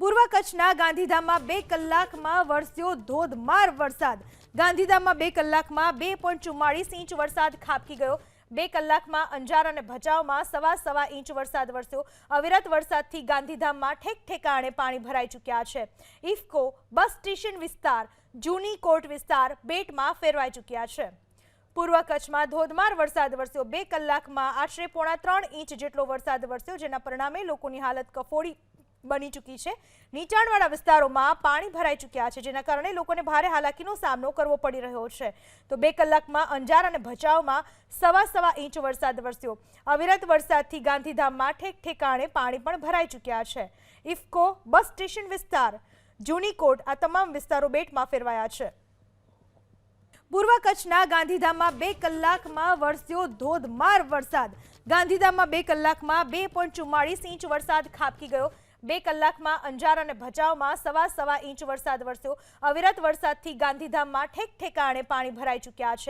પૂર્વ કચ્છના ગાંધીધામમાં બે કલાકમાં વરસ્યો ધોધમાર વરસાદ. ગાંધીધામમાં બે કલાકમાં બે પોઈન્ટ ચુમ્માળીસ ઇંચ વરસાદ ખાબકી ગયો. બે કલાકમાં અંજાર અને ભચાઉમાં સવા સવા ઇંચ વરસાદ વરસ્યો. અવિરત વરસાદથી ગાંધીધામમાં ઠેક ઠેકાણે પાણી ભરાઈ ચૂક્યા છે. ઇફકો, બસ સ્ટેશન વિસ્તાર, જૂની કોર્ટ વિસ્તાર, બેટમાં ફેરવાઈ ચૂક્યા છે. પૂર્વ કચ્છમાં ધોધમાર વરસાદ વરસ્યો. બે કલાકમાં આશરે પોણા ત્રણ ઇંચ જેટલો વરસાદ વરસ્યો, જેના પરિણામે લોકોની હાલત કફોડી. બની ચૂકી છે. નીચાણવાળા વિસ્તારોમાં પાણી ભરાઈ ચૂક્યા છે, જેના કારણે લોકોને ભારે હાલાકીનો સામનો કરવો પડી રહ્યો છે. તો બે કલાકમાં અંજાર અને ભચાઉમાં સવા સવા ઇંચ વરસાદ વરસ્યો. અવિરત વરસાદથી ગાંધીધામમાં ઠેક ઠેકાણે પાણી પણ ભરાઈ ચૂક્યા છે. ઇફકો, બસ સ્ટેશન વિસ્તાર જૂની કોટ આ તમામ વિસ્તારો બેટમાં ફેરવાયા છે. પૂર્વ કચ્છના ગાંધીધામમાં બે કલાકમાં વરસ્યો ધોધમાર વરસાદ. ગાંધીધામમાં બે કલાકમાં બે ઇંચ વરસાદ ખાબકી ગયો. બે કલાકમાં અંજાર અને ભચાઉમાં સવા સવા ઇંચ વરસાદ વરસ્યો. અવિરત વરસાદથી ગાંધીધામમાં ઠેક ઠેકાણે પાણી ભરાઈ ચૂક્યા છે.